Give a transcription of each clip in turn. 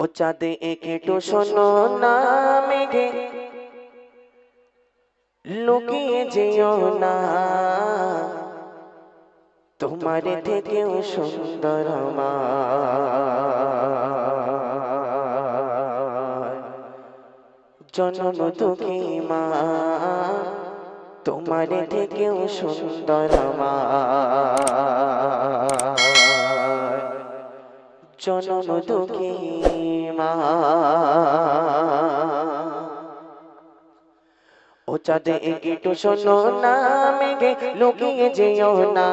ও চাঁদে একটু শোনো না মেঘে লুকিয়ে যেও না তোমার থেকেও সুন্দর জন্ম দুঃখী মা তোমার থেকেও সুন্দর আমার জন্ম দুঃখী মা। ও চাঁদে একটু শোনো না মেঘে লুকিয়ে যেও না।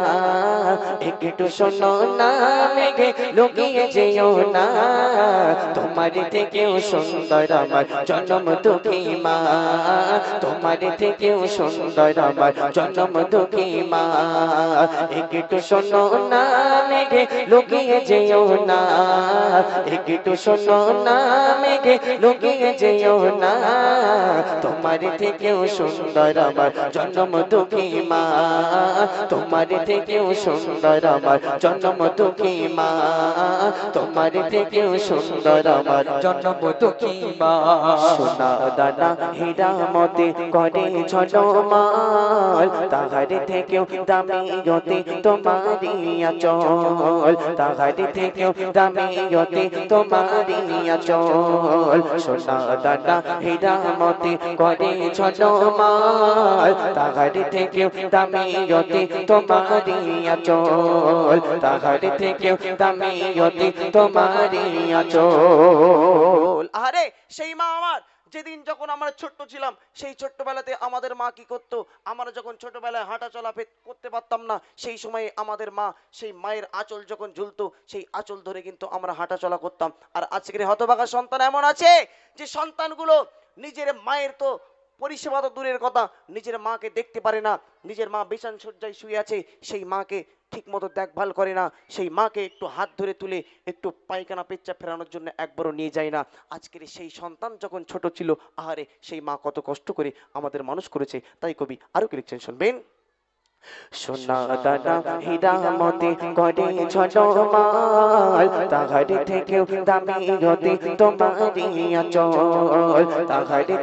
একটু শোনো না, মেঘে লুকিয়ে যেও না। তোমার থেকেও সুন্দর আমার জন্ম দুঃখী মা। তোমার থেকেও সুন্দর আমার জন্ম দুঃখী মা। একটু শোনো না, মেঘে লুকিয়ে যেও না। একটু শোনো না, মেঘে লুকিয়ে যেও না। তোমার থেকেও সুন্দর আমার জন্ম দুঃখী মা। তোমার থেকেও সুন্দর আমার জন্ম দুঃখী মা। তোমার থেকেও সুন্দর আমার জন্ম দুঃখী মা। সোনা দানা হীরা মতে করে ঝলমাল, তাহার থেকেও দামি গতি তোমারি আচল। তাহার থেকেও দামি গতি তোমারি আচল। সোনা দানা হীরা মতে করে ঝলমাল, তাহার থেকেও দামি গতি তোমারি আচল। তাহার দামি আচল। আরে সেই মা আমার, যেদিন যখন আমরা ছোট্ট ছিলাম, সেই ছোট্টবেলাতে আমাদের মা কি করতো? আমরা যখন ছোটবেলায় হাঁটা চলা করতে পারতাম না, সেই সময়ে আমাদের মা সেই মায়ের আঁচল যখন ঝুলতো, সেই আঁচল ধরে কিন্তু আমরা হাঁটা চলা করতাম। আর আজকের হতভাগা সন্তান এমন আছে যে সন্তানগুলো নিজের মায়ের তো পরিষেবা তো দূরের কথা, নিজের মাকে দেখতে পারে না, নিজের মা বিছান সজ্জায় শুয়ে আছে, সেই মাকে ঠিক মতো দেখভাল করে না, সেই মাকে একটু হাত ধরে তুলে একটু পায়খানা পেচ্চা ফেরানোর জন্য একবারও নিয়ে যায় না। আজকের সেই সন্তান যখন ছোট ছিল, আহারে সেই মা কত কষ্ট করে আমাদের মানুষ করেছে, তাই কবি আরও কি লিখছেন শুনবেন? সোনা দানা হীরা মতে করে ঝলমাল তাহার থেকেও দামি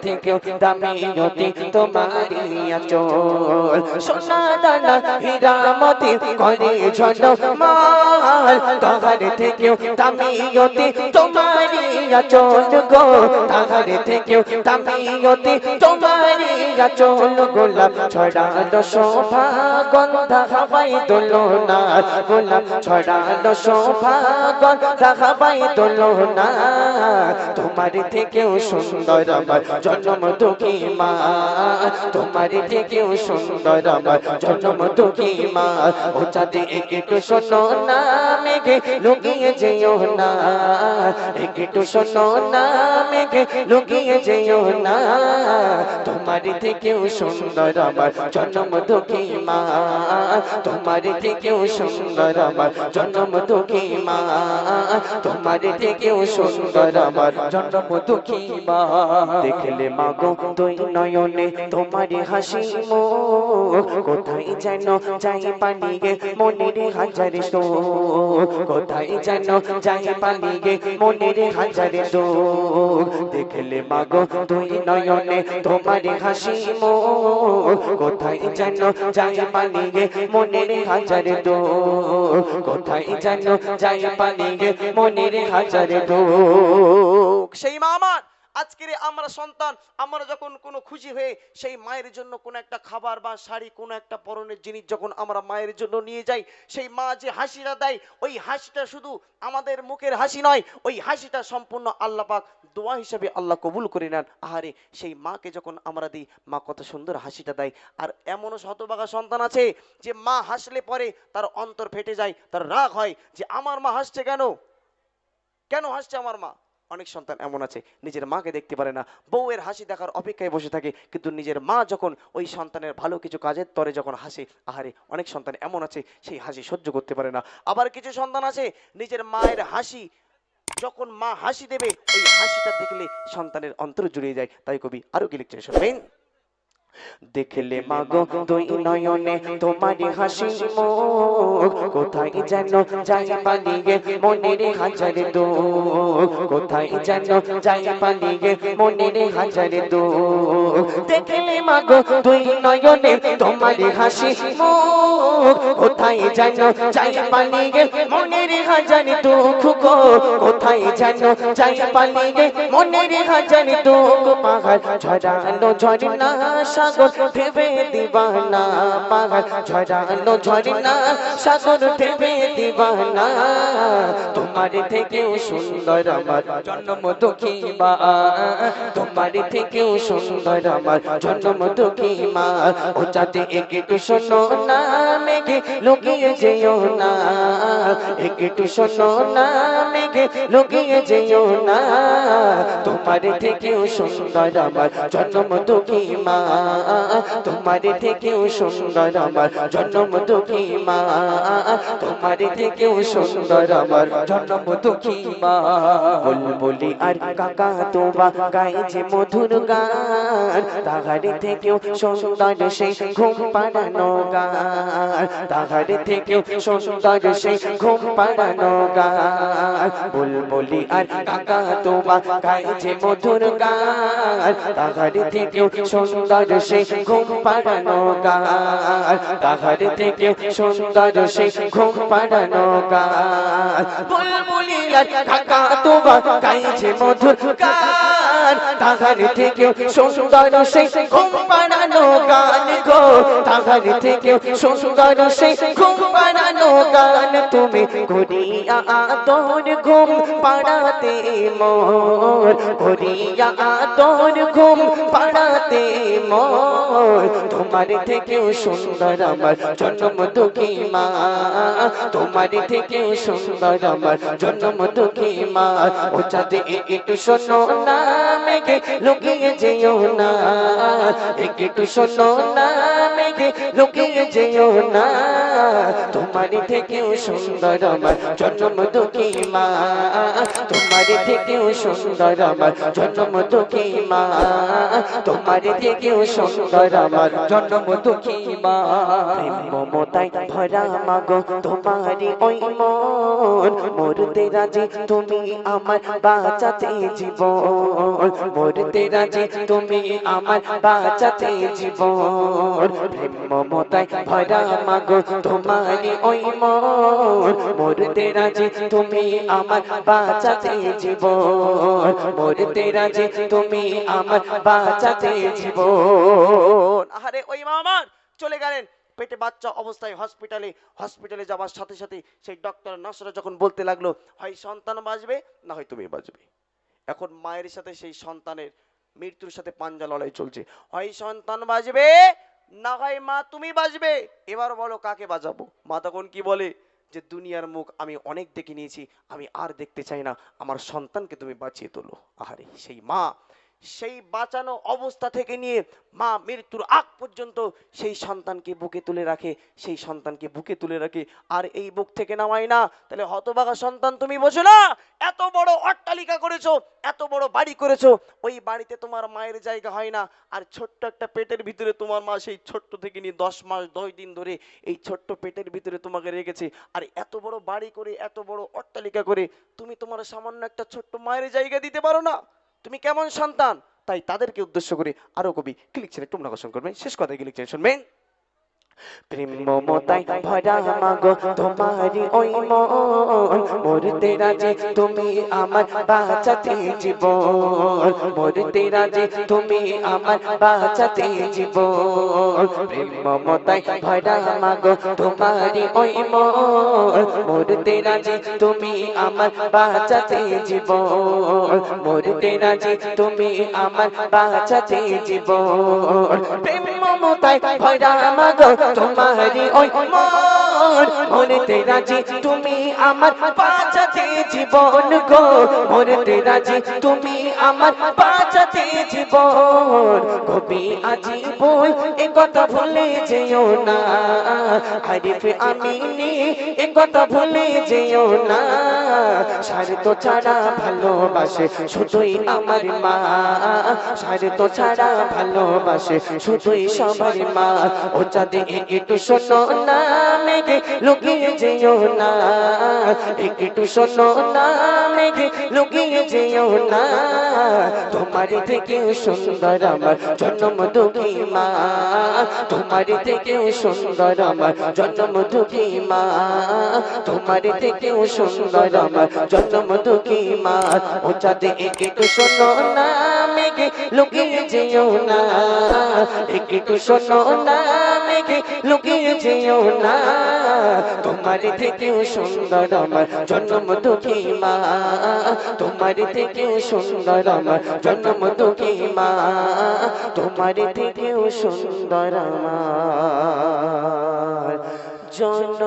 থেকেও দামি গতি তোমারি সোনা দানা হীরা মতে করে ঝলমাল তাহার থেকেও দামি গতি তোমারি আচল থেকেও দামি গতি তোমারি গোলাপ ছড়ানো শোভা। গন্ধা হাওয়াই দোলনা গোলাপ ছড়ানো তোমার থেকেও সুন্দর জন্ম দুঃখী মা, তোমার থেকেও সুন্দর জন্ম দুঃখী মা। ও চাঁদে একটু শোনো না, মেঘে লুকিয়ে যেও না। একটু শোনো না, মেঘে লুকিয়ে যেও না। তোমার থেকেও সুন্দর জন্ম দুঃখী মা। তোমার থেকেও সুন্দর আমার জন্ম দুঃখী মা। তোমার থেকেও সুন্দর আমার জন্ম দুঃখী মা। দেখলে মাগো তুই নয়নে তোমার হাসি মুখ কোথায় যেন যাই গে মনের হাজার শোক কোথায় যেন যাই গে মনের হাজার শোক দেখলে মাগো তুই নয়নে তোমার হাসি মুখ কোথায় যেন যাই গে মনের হাজার দো কোথায় যেন যাই গে মনের হাজার দো সেই মা আমার। আজকের আমরা সন্তান, আমরা যখন কোনো খুশি হয়ে সেই মায়ের জন্য কোনো একটা খাবার বা শাড়ি, কোনো একটা পরনের জিনিস যখন আমরা মায়ের জন্য নিয়ে যাই, সেই মা যে হাসিটা দেয়, ওই হাসিটা শুধু আমাদের মুখের হাসি নয়, ওই হাসিটা সম্পূর্ণ আল্লাহ পাক দোয়া হিসেবে আল্লাহ কবুল করে নেন। আহারে, সেই মাকে যখন আমরা দিই, মা কত সুন্দর হাসিটা দেয়। আর এমনও শতভাগা সন্তান আছে যে মা হাসলে পরে তার অন্তর ফেটে যায়, তার রাগ হয় যে, আমার মা হাসছে কেন? কেন হাসছে আমার মা? অনেক সন্তান এমন আছে, নিজের মাকে দেখতে পারে না। বউয়ের হাসি দেখার অপেক্ষায় বসে থাকে, কিন্তু নিজের মা যখন ওই সন্তানের ভালো কিছু কাজের তরে যখন হাসে, আহারে, অনেক সন্তান এমন আছে, সেই হাসি সহ্য করতে পারে না। আবার কিছু সন্তান আছে, নিজের মায়ের হাসি, যখন মা হাসি দেবে, ওই হাসিটা দেখলে সন্তানের অন্তর জুড়িয়ে যায়। তাই কবি আরও কি লিখছেন? শুনবেন? দেখলে মাগো দুই নয়নে তোমারই হাসি মুখ। কোথায় যেন যাই পালিয়ে মনের হাজার দুঃখ। কোথায় যেন যাই পালিয়ে মনের হাজার দুঃখ। দেখলে মাগো দুই নয়নে তোমারই হাসি মুখ। কোথায় যেন যাই পালিয়ে মনের হাজার দুঃখ গো। কোথায় যেন যাই পালিয়ে মনের হাজার দুঃখ। পাহাড় ঝরানো ঝরনা সাগর ভেবে দিবানা পাহাড় ঝরানো ঝরনা সাগর ভেবে দিবানা। তোমার থেকেও সুন্দর আমার জন্ম দুঃখী মা তোমার থেকেও সুন্দর আমার জন্ম দুঃখী মা ও যাতে একটু শোনো না, মেঘে লুকিয়ে যেও না। একটু শোনো না, মেঘে লুকিয়ে যেও না। তোমার থেকেও সুন্দর আমার জন্ম দুঃখী মা তোমার থেকেও সুন্দর আমার জন্ম দুঃখী মা। তোমার থেকেও সুন্দর আমার জন্ম দুঃখী মা। বুলবুলি আর কাকা তোবা গাইছে মধুর গান। তাহারে থেকেও সুন্দর সেই ঘুম পাড়ানো গান। তাহারে থেকেও সুন্দর সেই ঘুম পাড়ানো গান। বুলবুলি আর কাকা তোবা গাইছে মধুর গান। তাহারে থেকেও সুন্দর সেই ঘুম পাড়ানো গান তাহারে থেকেও সুন্দর সেই ঘুম পাড়ানো গান বুলবুলি আর কাকা গাইছে মধুর গান। তাহার থেকে সুন্দর সেই ঘুম পাড়ানো গান গো। তাহার থেকে সুন্দর সেই ঘুম পাড়ানো গান। তুমি করিয়া তোর ঘুম পাড়াতে মোর। করিয়া তোর ঘুম পাড়াতে মোর, তোমার থেকেও সুন্দর আমার জন্ম দুঃখী মা। তোমার থেকেও সুন্দর আমার জন্ম দুঃখী মা। ও চাঁদে একটু শোনো না, মেঘে লুকিয়ে যেও না। একটু শোনো না, মেঘে লুকিয়ে যেও না। তোমার থেকেও সুন্দর আমার জন্ম দুঃখী মা। তোমার থেকেও সুন্দর আমার জন্ম দুঃখী মা। তোমার থেকেও সুন্দর আমার জন্ম দুঃখী মা। মমতায় ভরা মাগো তোমারি ওই মন। মরতে রাজি তুমি আমার বাঁচাতে জীবন। মরতে রাজি তুমি আমার বাঁচাতে জীবন। প্রেম মমতায় ভরা মাগো তোমারি ওই মন। মরতে রাজি তুমি আমার বাঁচাতে জীবন। মরতে রাজি তুমি আমার বাঁচাতে জীবন। আরে ওই মা আমার চলে গেলেন। পেটে বাচ্চা অবস্থায় হসপিটালে হসপিটালে যাওয়ার সাথে সাথে সেই ডক্টর নার্সরা যখন বলতে লাগল হয় সন্তান বাঁচবে না হয় তুমি বাঁচবে। এখন মায়ের সাথে সেই সন্তানের মৃত্যুর সাথে পাঞ্জা লড়াই চলছে। হয় সন্তান বাঁচবে না হয় মা তুমি বাঁচবে। এবার বলো কাকে বাঁচাবো? মা তখন কি বলে? যে দুনিয়ার মুখ আমি অনেক দেখে নিয়েছি আমি আর দেখতে চাই না। আমার সন্তানকে তুমি বাঁচিয়ে তোলো। আহারে সেই মা সেই বাঁচানো অবস্থা থেকে নিয়ে মা মৃত্যুর আগ পর্যন্ত সেই সন্তানকে বুকে তুলে রাখে, সেই সন্তানকে বুকে তুলে রাখে। আর এই বুক থেকে নামায় না। তাহলে হতবাগা সন্তান তুমি বোঝো না। এত বড় অট্টালিকা করেছ, এত বড় বাড়ি করেছ, ওই বাড়িতে তোমার মায়ের জায়গা হয় না। আর ছোট্ট একটা পেটের ভিতরে তোমার মা সেই ছোট্ট থেকে নিয়ে দশ মাস, দশ দিন ধরে এই ছোট্ট পেটের ভিতরে তোমাকে রেখেছে। আর এত বড় বাড়ি করে, এত বড় অট্টালিকা করে তুমি তোমার সামান্য একটা ছোট্ট মায়ের জায়গা দিতে পারো না। তুমি কেমন সন্তান? তাই তাদেরকে উদ্দেশ্য করে আরও কবি কি লিখছেন? একটু আকর্ষণ করবেন। শেষ কথা কি লিখছেন? শুনবেন। প্রেম মমতায় ভরা মাগো তোমারি ওই মন। মরতে রাজি তুমি আমার বাঁচাতে জীবন। মরতে রাজি তুমি আমার বাঁচাতে জীবন। প্রেম মমতায় ভরা মাগো তোমারি ওই মন। মরতে রাজি তুমি আমার বাঁচাতে জীবন। মরতে রাজি তুমি আমার বাঁচাতে জীবন। প্রেম মমতায় ভরা মাগো তোমারি ওই মন। মরতে রাজি তুমি আমার বাঁচাতে জীবন গো। মরতে রাজি তুমি আমার বাঁচাতে জীবন। কবি আজি বই এ কথা ভুলে যেও না। আরিফ আমিনি এ কথা ভুলে যেও না। স্বার্থ ছাড়া ভালোবাসে শুধুই আমার মা। স্বার্থ ছাড়া ভালোবাসে, শুধুই সবার মা। ও চাঁদে একটু শোনো না, মেঘে লুকিয়ে যেও না। একটু শোনো না, মেঘে লুকিয়ে যেও না। তোমার থেকে সুন্দর আমার জন্ম দুঃখী মা। তোমার থেকে সুন্দর আমার জন্ম দুঃখী মা। তোমার থেকে সুন্দর আমার জন্ম দুঃখী মা। ও চাঁদে একটু শোনো না, মেঘে লুকিয়ে যেও না। একটু শোনো না মেঘে, লুকিয়ে যেও না। তোমার থেকে সুন্দর আমার জন্ম দুঃখী মা। তোমার থেকে সুন্দর আমার জন্ম দুঃখী মা। তোমার থেকেও সুন্দর আমার জন্ম